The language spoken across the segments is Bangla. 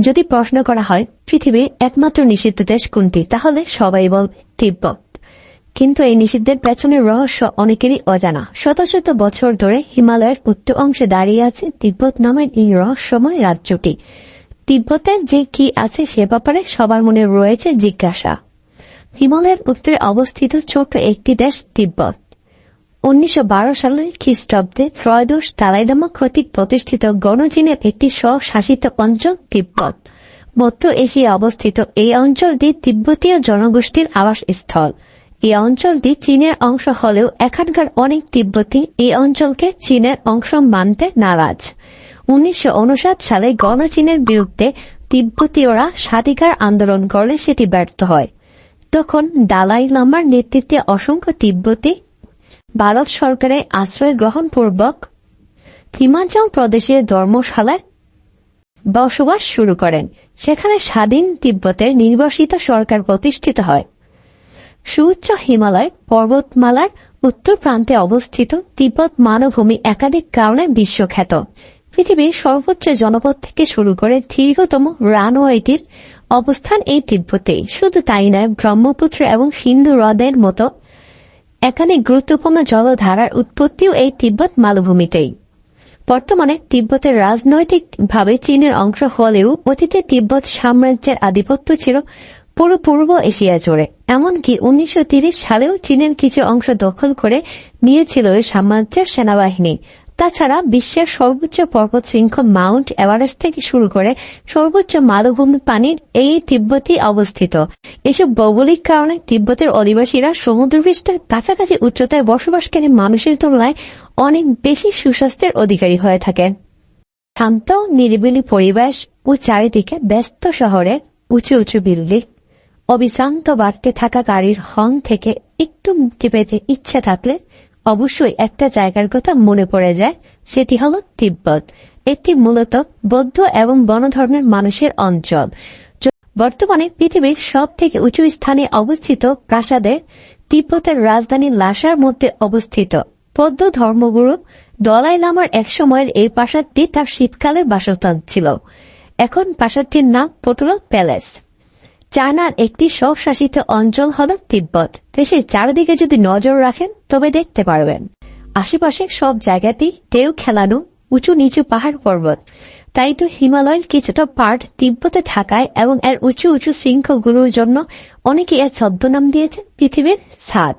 যদি প্রশ্ন করা হয়, পৃথিবীর একমাত্র নিষিদ্ধ দেশ কোনটি, তাহলে সবাই বলবে তিব্বত। কিন্তু এই নিষিদ্ধের পেছনের রহস্য অনেকেরই অজানা। শত শত বছর ধরে হিমালয়ের উত্তর অংশে দাঁড়িয়ে আছে তিব্বত নামের এই রহস্যময় রাজ্যটি। তিব্বতের যে কি আছে সে ব্যাপারে সবার মনে রয়েছে জিজ্ঞাসা। হিমালয়ের উত্তরে অবস্থিত ছোট একটি দেশ তিব্বত। উনিশশো সালে খ্রিস্টাব্দে ত্রয়োদশ তালাইদামা কর্তৃক প্রতিষ্ঠিত গণচীনের একটি স্বশাসিত অঞ্চল তিব্বত। মধ্য এশিয়া অবস্থিত এই অঞ্চলটি তিব্বতীয় জনগোষ্ঠীর আবাসস্থল। এই অঞ্চলটি চীনের অংশ হলেও এখানকার অনেক তিব্বতী এই অঞ্চলকে চীনের অংশ মানতে নারাজ। উনিশশো উনষাট সালে গণচীনের বিরুদ্ধে তিব্বতীয়রা স্বাধিকার আন্দোলন করলে সেটি ব্যর্থ হয়। তখন দালাই লামার নেতৃত্বে অসংখ্য তিব্বতী ভারত সরকারের আশ্রয় গ্রহণ পূর্বক হিমাচল প্রদেশের ধর্মশালায় বসবাস শুরু করেন। সেখানে স্বাধীন তিব্বতের নির্বাসিত সরকার প্রতিষ্ঠিত হয়। সুউচ্চ হিমালয় পর্বতমালার উত্তর প্রান্তে অবস্থিত তিব্বত মানভূমি একাধিক কারণে বিশ্বখ্যাত। পৃথিবীর সর্বোচ্চ জনপদ থেকে শুরু করে দীর্ঘতম রানওয়েটির অবস্থান এই তিব্বতেই। শুধু তাই নয়, ব্রহ্মপুত্র এবং সিন্ধু হ্রদের মতো একাধিক গুরুত্বপূর্ণ জলধারার উৎপত্তিও এই তিব্বত মালভূমিতেই। বর্তমানে তিব্বতের রাজনৈতিকভাবে চীনের অংশ হলেও অতীতে তিব্বত সাম্রাজ্যের আধিপত্য ছিল পুরো পূর্ব এশিয়া জুড়ে। এমনকি উনিশশো সালেও চীনের কিছু অংশ দখল করে নিয়েছিল সাম্রাজ্যের সেনাবাহিনী। তাছাড়া বিশ্বের সর্বোচ্চ পর্বত শৃঙ্খ মাউন্ট এভারেস্ট থেকে শুরু করে সর্বোচ্চ মালভূমি পানির এই তিব্বতী অবস্থিত। এসব ভৌগোলিক কারণে তিব্বতের অধিবাসীরা সমুদ্রপৃষ্ঠের কাছাকাছি উচ্চতায় বসবাসকারী মানুষের তুলনায় অনেক বেশি সুস্বাস্থ্যের অধিকারী হয়ে থাকে। শান্ত, নিরিবিলি পরিবেশ ও চারিদিকে ব্যস্ত শহরের উঁচু উঁচু বিল্ডিং। অবিশ্রান্ত বাড়তে থাকা গাড়ির হর্ন থেকে একটু মুক্তি পেতে ইচ্ছে থাকলে অবশ্যই একটা জায়গার কথা মনে পড়ে যায়, সেটি হল তিব্বত। এটি মূলত বৌদ্ধ এবং বনধর্মের মানুষের অঞ্চল। বর্তমানে পৃথিবীর সব থেকে উঁচু স্থানে অবস্থিত প্রাসাদে তিব্বতের রাজধানী লাসার মধ্যে অবস্থিত। বৌদ্ধ ধর্মগুরু দলাই লামার একসময়ের এই প্রাসাদটি তার শীতকালের বাসস্থান ছিল। এখন প্রাসাদটির নাম পটুলো প্যালেস। চায়নার একটি স্বশাসিত অঞ্চল হল তিব্বত। দেশের চারিদিকে যদি নজর রাখেন, তবে দেখতে পারবেন। আশেপাশে সব জায়গাতেই ঢেউ খেলানো উঁচু নিচু পাহাড় পর্বত। তাই তো হিমালয়ের কিছুটা পার্ট তিব্বতে থাকায় এবং এর উঁচু উঁচু শৃঙ্খগুলোর জন্য অনেকে এর ছদ্মনাম দিয়েছে পৃথিবীর ছাদ।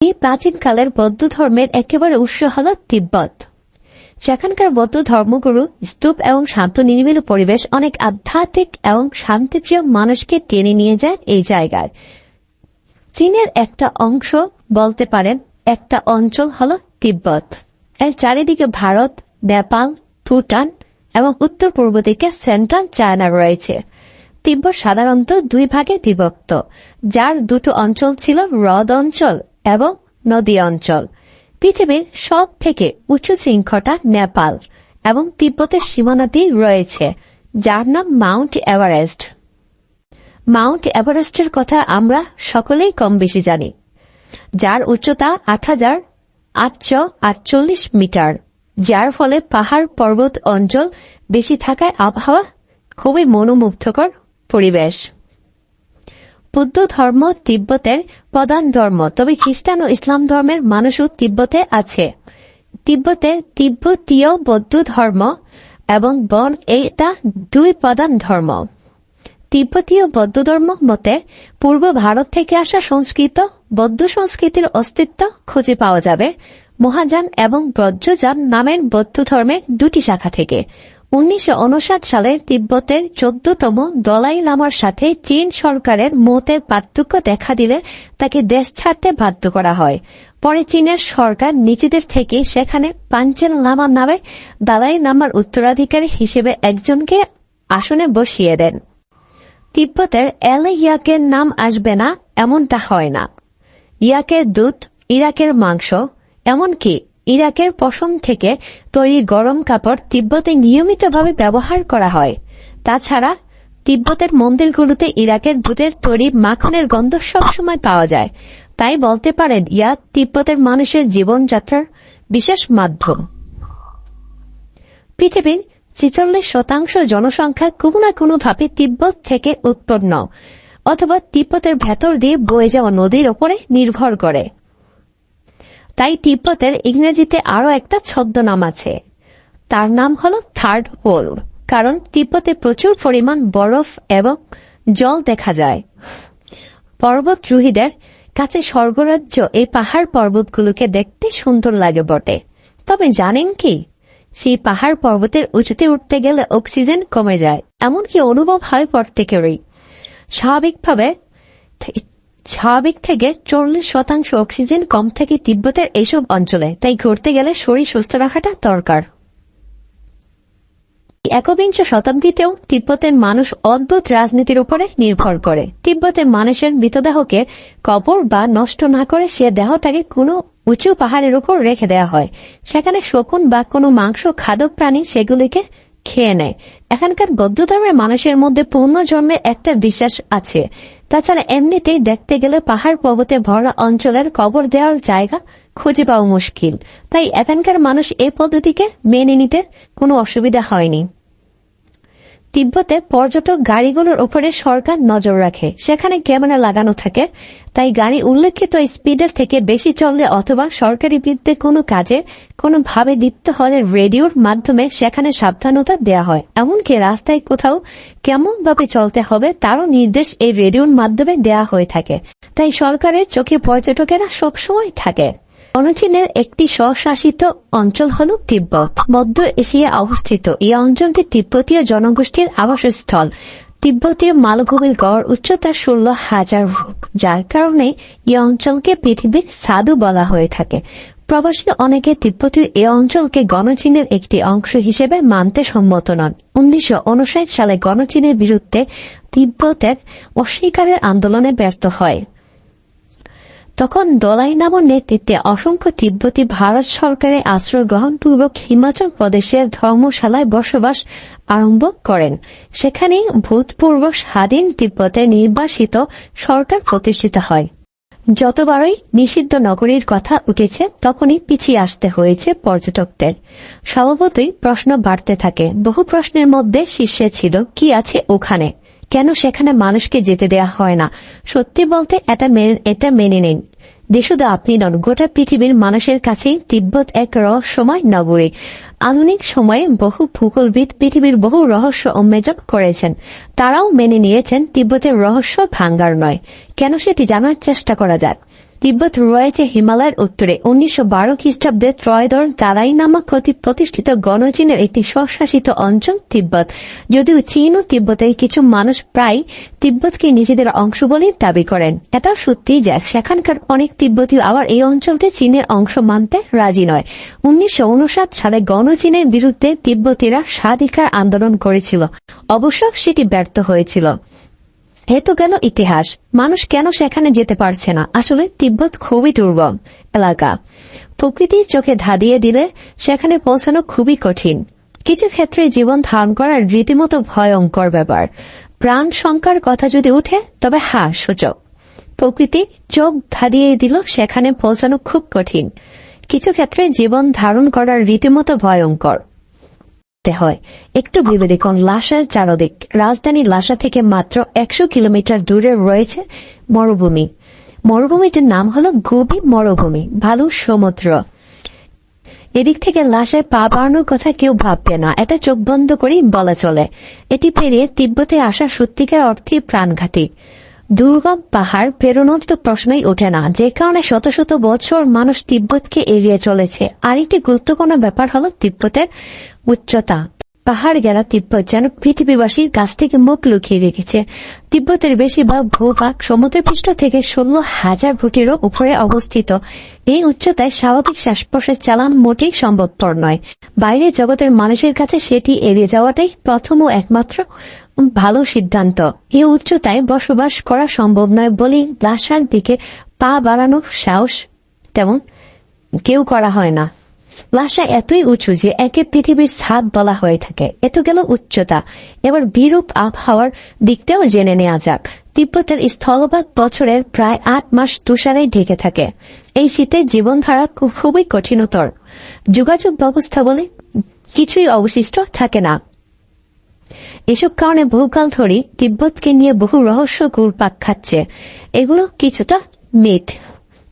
এই প্রাচীনকালের বৌদ্ধ ধর্মের একেবারে উৎস হল তিব্বত। সেখানকার বৌদ্ধ ধর্মগুরু স্তূপ এবং শান্ত নিরিবিল পরিবেশ অনেক আধ্যাত্মিক এবং শান্তিপ্রিয় মানুষকে টেনে নিয়ে যায় এই জায়গায়। চীনের একটা অংশ বলতে পারেন, একটা অঞ্চল হল তিব্বত। এর চারিদিকে ভারত, নেপাল, ভুটান এবং উত্তর পূর্ব দিকে সেন্ট্রাল চায়না রয়েছে। তিব্বত সাধারণত দুই ভাগে বিভক্ত, যার দুটো অঞ্চল ছিল হ্রদ অঞ্চল এবং নদী অঞ্চল। পৃথিবীর সব থেকে উঁচু শৃঙ্খটা নেপাল এবং তিব্বতের সীমানাতেই রয়েছে, যার নাম মাউন্ট এভারেস্ট। মাউন্ট এভারেস্টের কথা আমরা সকলেই কম বেশি জানি, যার উচ্চতা আট হাজার আটশো আটচল্লিশ মিটার, যার ফলে পাহাড় পর্বত অঞ্চল বেশি থাকায় আবহাওয়া খুবই মনোমুগ্ধকর পরিবেশ। বুদ্ধ ধর্ম তিব্বতের প্রধান ধর্ম। তবে খ্রিস্টান ও ইসলাম ধর্মের মানুষও তিব্বতে আছে। তিব্বতে তিব্বতীয় বৌদ্ধ ধর্ম এবং বন এটা দুই প্রধান ধর্ম। তিব্বতীয় বৌদ্ধ ধর্ম মতে পূর্ব ভারত থেকে আসা সংস্কৃত, বৌদ্ধ সংস্কৃতির অস্তিত্ব খুঁজে পাওয়া যাবে। মহাযান এবং ব্রজযান নামের বৌদ্ধ ধর্মের দুটি শাখা থেকে। উনিশশো সালে তিব্বতের চোদ্দতম দলাই লামার সাথে চীন সরকারের মতের পার্থক্য দেখা দিলে তাকে দেশ ছাড়তে বাধ্য করা হয়। পরে চীনের সরকার নিজেদের থেকে সেখানে পাঞ্চেন লামা নামে দালাই লামার উত্তরাধিকারী হিসেবে একজনকে আসনে বসিয়ে দেন। তিব্বতের এল ইয়াকের নাম আসবে না, এমনটা হয় না। ইয়াকের দুধ, ইরাকের মাংস, এমনকি ইরাকের পশম থেকে তৈরি গরম কাপড় তিব্বতে নিয়মিতভাবে ব্যবহার করা হয়। তাছাড়া, তিব্বতের মন্দিরগুলোতে ইরাকের দুধের তৈরি মাখনের গন্ধ সবসময় পাওয়া যায়। তাই বলতে পারেন, ইয়া তিব্বতের মানুষের জীবনযাত্রার বিশেষ মাধ্যম। পৃথিবীর ছেচল্লিশ শতাংশ জনসংখ্যা কোনো না কোনোভাবে তিব্বত থেকে উৎপন্ন, অথবা তিব্বতের ভেতর দিয়ে বয়ে যাওয়া নদীর ওপরে নির্ভর করে। তাই তিব্বতের ইংরেজিতে আরও একটা ছদ্মনাম আছে। তার নাম হল থার্ড পোল কারণ তিব্বতে প্রচুর পরিমাণ বরফ এবং জল দেখা যায়। পর্বতরোহীদের কাছে স্বর্গরাজ্য এই পাহাড় পর্বতগুলোকে দেখতে সুন্দর লাগে বটে। তবে জানেন কি? সেই পাহাড় পর্বতের উঁচুতে উঠতে গেলে অক্সিজেন কমে যায়, এমনকি অনুভব হয় প্রত্যেকেরই। স্বাভাবিকভাবে স্বাভাবিক থেকে চল্লিশ শতাংশ অক্সিজেন কম থাকে তিব্বতের এইসব অঞ্চলে, তাই ঘুরতে গেলে শরীর সুস্থ রাখাটা দরকার। একবিংশ শতাব্দীতেও তিব্বতের মানুষ অদ্ভুত রাজনীতির উপরে নির্ভর করে। তিব্বতের মানুষের মৃতদেহকে কবর বা নষ্ট না করে সে দেহটাকে কোনো উঁচু পাহাড়ের উপর রেখে দেওয়া হয়। সেখানে শকুন বা কোনো মাংস, খাদক প্রাণী সেগুলিকে খেয়ে নেয়। এখানকার বৌদ্ধ ধর্মের মানুষের মধ্যে পূর্ণজন্মের একটা বিশ্বাস আছে। তাছাড়া এমনিতেই দেখতে গেলে পাহাড় পর্বতে ভরা অঞ্চলের কবর দেওয়ার জায়গা খুঁজে পাওয়া মুশকিল। তাই এখানকার মানুষ এই পদ্ধতিকে মেনে নিতে কোনো অসুবিধা হয়নি। তিব্বতে পর্যটক গাড়িগুলোর উপরে সরকার নজর রাখে। সেখানে ক্যামেরা লাগানো থাকে। তাই গাড়ি উল্লেখিত স্পিডের থেকে বেশি চললে অথবা সরকারি বিরুদ্ধে কোনো কাজে কোনোভাবে দীপ্ত হলে রেডিওর মাধ্যমে সেখানে সাবধানতা দেয়া হয়। এমনকি রাস্তায় কোথাও কেমনভাবে চলতে হবে তারও নির্দেশ এই রেডিওর মাধ্যমে দেয়া হয়ে থাকে। তাই সরকারের চোখে পর্যটকেরা সবসময় থাকে। গণচীনের একটি স্বশাসিত অঞ্চল হল তিব্বত। মধ্য এশিয়া অবস্থিত। এই অঞ্চলটি তিব্বতীয় জনগোষ্ঠীর আবাসস্থল। তিব্বতীয় মালভূমির গড় উচ্চতা ষোলো হাজার ফুট যার কারণে এই অঞ্চলকে পৃথিবীর সাধু বলা হয়ে থাকে। প্রবাসী অনেকে তিব্বতীয় এই অঞ্চলকে গণচীনের একটি অংশ হিসেবে মানতে সম্মত নন। উনিশশো উনষাট সালে গণচীনের বিরুদ্ধে তিব্বতের অস্বীকারের আন্দোলনে ব্যর্থ হয়। তখন দলাই নামর নেতৃত্বে অসংখ্য তিব্বতী ভারত সরকারের আশ্রয় গ্রহণপূর্বক হিমাচল প্রদেশের ধর্মশালায় বসবাস আরম্ভ করেন। সেখানে ভূতপূর্ব স্বাধীন তিব্বতে নির্বাসিত সরকার প্রতিষ্ঠিত হয়। যতবারই নিষিদ্ধ নগরীর কথা উঠেছে, তখনই পিছিয়ে আসতে হয়েছে পর্যটকদের। স্বভাবতই প্রশ্ন বাড়তে থাকে। বহু প্রশ্নের মধ্যে শীর্ষে ছিল, কি আছে ওখানে? কেন সেখানে মানুষকে যেতে দেয়া হয় না? সত্যি বলতে, এটা মেনে- এটা মেনে নিন। শুধু আপনি নন। গোটা পৃথিবীর মানুষের কাছে তিব্বত এক রহস্যময় নগরী। আধুনিক সময়ে বহু ভূগোলবিদ পৃথিবীর বহু রহস্য উন্মেজন করেছেন। তারাও মেনে নিয়েছেন তিব্বতের রহস্য ভাঙ্গার নয়। কেন সেটি জানার চেষ্টা করা যাক? তিব্বত রয়েছে হিমালয়ের উত্তরে। উনিশশো বারো খ্রিস্টাব্দে ত্রয়োদর তারাই নামক কর্তৃক প্রতিষ্ঠিত গণচীনের একটি স্বশাসিত অঞ্চল তিব্বত। যদিও চীন ও তিব্বতের কিছু মানুষ প্রায় তিব্বতকে নিজেদের অংশ বলেই দাবি করেন। এটা সত্যি যে সেখানকার অনেক তিব্বতী আবার এই অঞ্চলকে চীনের অংশ মানতে রাজি নয়। উনিশশো সালে গণচীনের বিরুদ্ধে তিব্বতীরা স্বাধিকার আন্দোলন করেছিল। অবশ্য সেটি ব্যর্থ হয়েছিল। হেতু গেল ইতিহাস। মানুষ কেন সেখানে যেতে পারছে না? আসলে তিব্বত খুবই দুর্গম এলাকা। প্রকৃতির চোখে ধাঁধিয়ে দিলে সেখানে পৌঁছানো খুবই কঠিন। কিছু ক্ষেত্রে জীবন ধারণ করার রীতিমতো ভয়ঙ্কর ব্যাপার। প্রাণ শঙ্কার কথা যদি উঠে তবে হ্যাঁ সূচক। প্রকৃতি চোখ ধাঁধিয়ে দিল সেখানে পৌঁছানো খুব কঠিন। কিছু ক্ষেত্রে জীবন ধারণ করার রীতিমতো ভয়ঙ্কর। করতে হয়। একটু ভেবে দেখুন লাসার চারদিক। রাজধানী লাসা থেকে মাত্র একশো কিলোমিটার দূরে রয়েছে মরুভূমি। মরুভূমিটির নাম হলো গোবি মরুভূমি, ভালু সমুদ্র। এদিক থেকে লাশায় পা বাড়ানোর কথা কেউ ভাববে না। এটা চোখ বন্ধ করেই বলা চলে। এটি পেরিয়ে তিব্বতে আসা সত্যিকার অর্থে প্রাণঘাতী। দুর্গম পাহাড় পেরোনোর তো প্রশ্নই ওঠে না। যে কারণে শত শত বছর মানুষ তিব্বতকে এড়িয়ে চলেছে। আরেকটি গুরুত্বপূর্ণ ব্যাপার হলো তিব্বতের উচ্চতা। পাহাড় গেলা তিব্বত যেন পৃথিবীবাসীর কাছ থেকে মুখ লুকিয়ে রেখেছে। তিব্বতের বেশিরভাগ ভূভাগ সমুদ্রপৃষ্ঠ থেকে ষোলো হাজার ফুটেরও উপরে অবস্থিত। এই উচ্চতায় স্বাভাবিক শ্বাস প্রশ্বাস চালান মোটেই সম্ভবপর নয়। বাইরের জগতের মানুষের কাছে সেটি এড়িয়ে যাওয়াটাই প্রথম ও একমাত্র ভালো সিদ্ধান্ত। এ উচ্চতায় বসবাস করা সম্ভব নয় বলেই লাসার দিকে পা বাড়ানো সাহস তেমন কেউ করা হয় না। লাসা এতই উঁচু যে একে পৃথিবীর ছাদ বলা হয়ে থাকে। এত গেল উচ্চতা। এবার বিরূপ আবহাওয়ার দিকটাও জেনে নেওয়া যাক। তিব্বতের স্থলভাগ বছরের প্রায় আট মাস তুষারে ঢেকে থাকে। এই শীতে জীবনধারা খুবই কঠিনতর। যোগাযোগ ব্যবস্থা বলে কিছুই অবশিষ্ট থাকে না। এসব কারণে বহুকাল ধরে তিব্বতকে নিয়ে বহু রহস্য ঘুরপাক খাচ্ছে। এগুলো কিছুটা মিথ,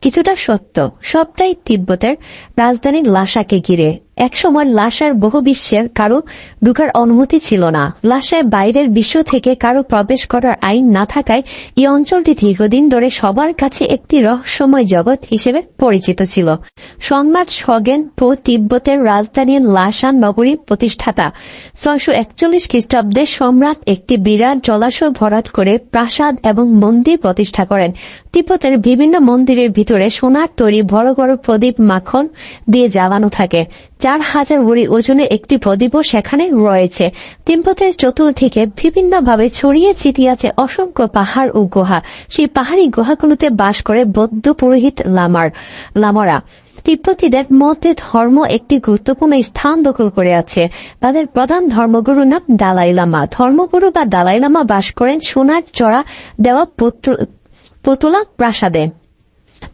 কিছুটা সত্য। সবটাই তিব্বতের রাজধানী লাসাকে ঘিরে। একসময় লাসার বহু বিশ্বের কারও ঢুকার অনুমতি ছিল না। লাসায় বাইরের বিশ্ব থেকে কারও প্রবেশ করার আইন না থাকায় এই অঞ্চলটি দীর্ঘদিন ধরে সবার কাছে একটি রহস্যময় জগৎ হিসেবে পরিচিত ছিল। সংবাদ সগেন পো তিব্বতের রাজধানী লাসা নগরীর প্রতিষ্ঠাতা ছয়শো একচল্লিশ খ্রিস্টাব্দে সম্রাট একটি বিরাট জলাশয় ভরাট করে প্রাসাদ এবং মন্দির প্রতিষ্ঠা করেন। তিব্বতের বিভিন্ন মন্দিরের ভিতরে সোনার তৈরি বড় বড় প্রদীপ মাখন দিয়ে জ্বালানো থাকে। চার হাজার ভরি ওজনের একটি প্রদীপও সেখানে রয়েছে। তিব্বতের চতুর্দিকে বিভিন্নভাবে ছড়িয়ে ছিটিয়ে আছে অসংখ্য পাহাড় ও গুহা। সেই পাহাড়ি গুহাগুলোতে বাস করে বৌদ্ধ পুরোহিত লামার, লামারা। তিব্বতীদের মধ্যে ধর্ম একটি গুরুত্বপূর্ণ স্থান দখল করে আছে। তাদের প্রধান ধর্মগুরু নাম দালাই লামা। ধর্মগুরু বা দালাই লামা বাস করেন সোনার চড়া দেওয়া পুতুলা প্রাসাদে।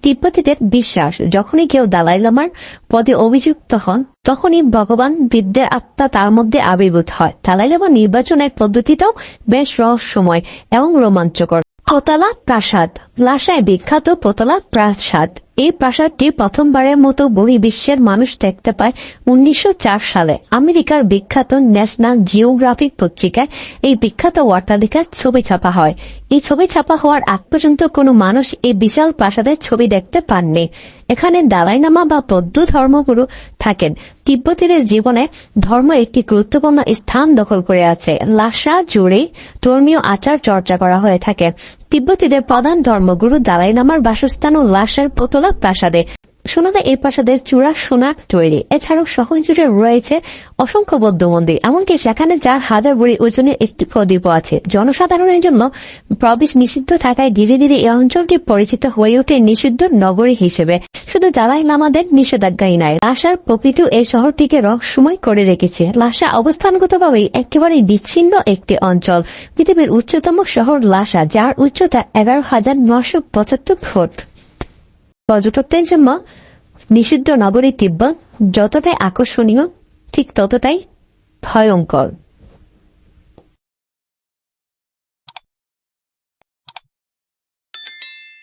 তিব্বতীদের বিশ্বাস, যখনই কেউ দালাই লামার পদে অভিযুক্ত হন, তখনই ভগবান বিদ্যের আত্মা তার মধ্যে আবির্ভূত হয়। দালাই লামা নির্বাচনের পদ্ধতিটাও বেশ রহস্যময় এবং রোমাঞ্চকর। পোতলা প্রাসাদ লাসায় বিখ্যাত পোতলা প্রাসাদ। এই প্রাসাদটি প্রথমবারের মতো বহির্বিশ্বের মানুষ দেখতে পায় উনিশশো চার সালে। আমেরিকার বিখ্যাত ন্যাশনাল জিওগ্রাফিক পত্রিকায় এই বিখ্যাত অট্টালিকার ছবি ছাপা হয়। এই ছবি ছাপা হওয়ার আগ পর্যন্ত কোনো মানুষ এই বিশাল প্রাসাদের ছবি দেখতে পাননি। এখানে দালাইনামা বা বৌদ্ধ ধর্মগুরু থাকেন। তিব্বতীদের জীবনে ধর্ম একটি গুরুত্বপূর্ণ স্থান দখল করে আছে। লাসা জুড়ে ধর্মীয় আচার চর্চা করা হয়ে থাকে। তিব্বতীদের প্রধান ধর্মগুরু দালাই নামার বাসস্থান ও লাশের পোতলা প্রাসাদে। শোনা এই প্রাসাদের চূড়া সোনা তৈরি। এছাড়াও শহর জুড়ে রয়েছে অসংখ্য বৌদ্ধ মন্দির, এমনকি সেখানে চার হাজার বুড়ি ওজনের একটি প্রদীপ আছে। জনসাধারণের জন্য প্রবেশ নিষিদ্ধ থাকায় ধীরে ধীরে এই অঞ্চলটি পরিচিত হয়ে ওঠে নিষিদ্ধ নগরী হিসেবে। শুধু দালাই লামাদের নিষেধাজ্ঞাই নাই লাসার প্রকৃতিও এই শহরটিকে রহস্যময় করে রেখেছে। লাসা অবস্থানগতভাবেই একেবারে বিচ্ছিন্ন একটি অঞ্চল। পৃথিবীর উচ্চতম শহর লাসা যার উচ্চতা এগারো হাজার নশো পঁচাত্তর ফুট। পর্যটকদের জন্য নিষিদ্ধ নগরী তিব্বত, যতটাই আকর্ষণীয়, ঠিক ততটাই ভয়ঙ্কর।